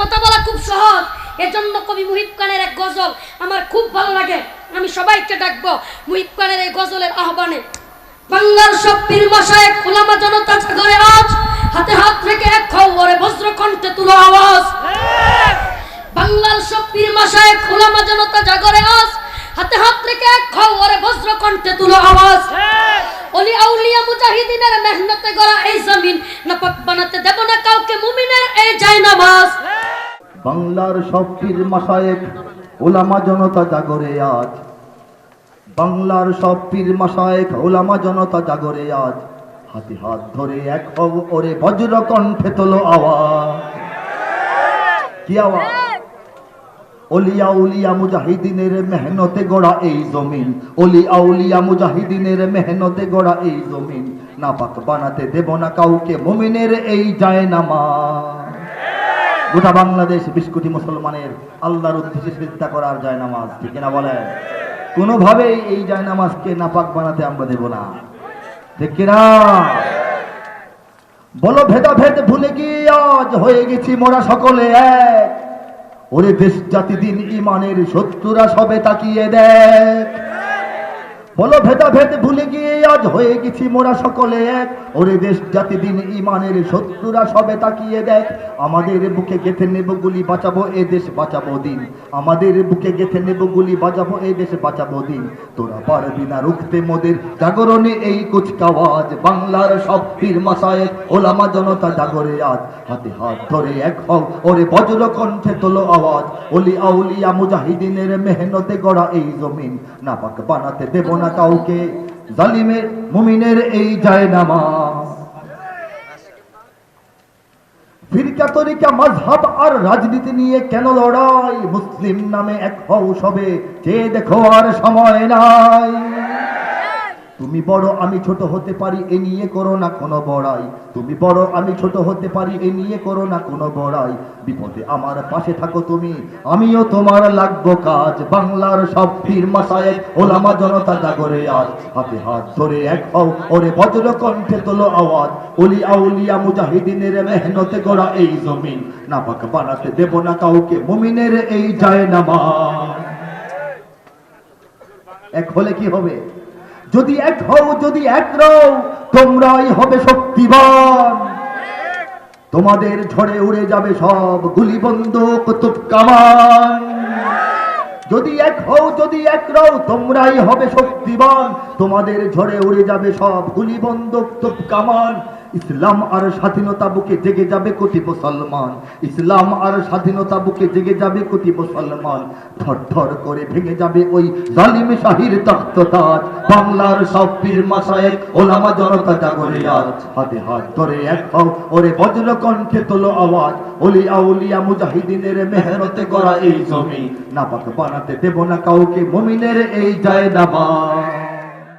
কথা বলা খুব সহজ। এজন্য কবি মুহিব খানের এক গজল আমার খুব ভালো লাগে। আমি সবাইকে ডাকবো মুহিব খানের এই গজলের আহ্বানে। বাংলার সব পীর মাসায় খোলামা জনতা জাগরে আজ হাতে হাত রেখে এক খবরে বজ্র কণ্ঠে তুলো আওয়াজ। বাংলার সব পীর মাসায় খোলামা জনতা জাগরে আজ হাতে হাত রেখে এক খবরে বজ্র কণ্ঠে তুলো আওয়াজ। অলি আউলিয়া মুজাহিদিনের মেহনতে গড়া এই জমিন। নাপাক বানাতে দেব না কাউকে মুমিনের, এই যায় বাংলার সব পীর মাসায়েক ওলামা জনতা জাগরে আজ। বাংলার সব পীর মাসায়েক ওলামা জনতা জাগরে আজ। হাতে হাত ধরে এক ওরে বজ্র কণ্ঠে তোলো আওয়াজ। কি আওয়াজ? অলিয়া উলিয়া মুজাহিদিনের মেহনতে গড়া এই জমিন। অলি আউলিয়া মুজাহিদিনের মেহনতে গড়া এই জমিন। নাপাক বানাতে দেব না কাউকে, মুমিনের এই যায় নামা গোটা বাংলাদেশ বিশ কোটি মুসলমানের আল্লাহর উদ্দেশ্যে চিন্তা করার যায় নামাজ ঠিক না বলেন? কোনোভাবেই এই যায় নামাজকে নাপাক বানাতে আমরা দেব না। ঠিক কিনা? বলো, ভেদাভেদ ভুলে গিয়ে আজ হয়ে গেছি মোরা সকলে এক। ওরে দেশ জাতি দিন ইমানের শত্রুরা সবে তাকিয়ে দেখ। বলো ভেদাভেদ ভুলে গিয়ে আজ হয়ে গেছি মোরা সকলে এক। ওরে দেশ, জাতি, দিন, ইমানের শত্রুরা সবে তাকিয়ে দেখ। আমাদের বুকে গেথে নেব গুলি, বাঁচাবো এ দেশ, বাঁচাবো দিন। আমাদের বুকে গেথে নেব গুলি, বাঁচাবো এ দেশ, বাঁচাবো দিন। তোরা পারবি না রুখতে মোদের জাগরণে এই কুচকাওয়াজ বাংলার সব পীর মাসায়েক ওলামা জনতা জাগরে আজ। হাতে হাত ধরে এক হও, ওরে বজ্র কণ্ঠে তোলো আওয়াজ। অলি আউলিয়া মুজাহিদিনের মেহনতে গড়া এই জমিন। নাপাক বানাতে দেব না কাউকে জালিমের, মুমিনের এই যায় নামাজ ফিরকা তরিকা মাঝহাব আর রাজনীতি নিয়ে কেন লড়াই? মুসলিম নামে এক হও সবে চেয়ে দেখো আর সময় নাই। তুমি বড়, আমি ছোট হতে পারি, এ নিয়ে করো না কোনো বড়াই। তুমি বড়, আমি ছোট হতে পারি, এ নিয়ে করো না কোনো বড়াই। বিপদে আমার পাশে থাকো তুমি, আমিও তোমার লাগবো কাজ। বাংলার সব পীর মাসায়েক ওলামা জনতা জাগরে আজ। হাতে হাত ধরে এক হও, ওরে বজ্র কণ্ঠে তোলো আওয়াজ। অলি আউলিয়া মুজাহিদিনের মেহনতে গড়া এই জমিন। নাপাক বানাতে দেব না কাউকে, মুমিনের এই যায় নামাজ। এক হলে কি হবে? যদি এক হও, যদি এক রও, তোমরাই হবে শক্তিবান। তোমাদের ঝড়ে উড়ে যাবে সব গুলি বন্দুক তুপ কামান যদি এক হও, যদি এক রও, তোমরাই হবে শক্তিবান। তোমাদের ঝড়ে উড়ে যাবে সব গুলি বন্দুক তুপ কামান ইসলাম আর স্বাধীনতা বুকে জেগে যাবে কোটি মুসলমান ইসলাম আর স্বাধীনতা বুকে জেগে যাবে কোটি মুসলমান থর করে ভেঙে যাবে ওই জালিম শাহির তখ্ত তাজ বাংলার সব পীর মাসায়েক ওলামা জনতা জাগরে আজ হাতে হাত ধরে এক হও, ওরে বজ্র কণ্ঠে তোলো আওয়াজ। অলি আউলিয়া মুজাহিদিনের মেহরতে গড়া এই জমি। নাপাক বানাতে দেব না কাউকে, মুমিনের এই নামাজ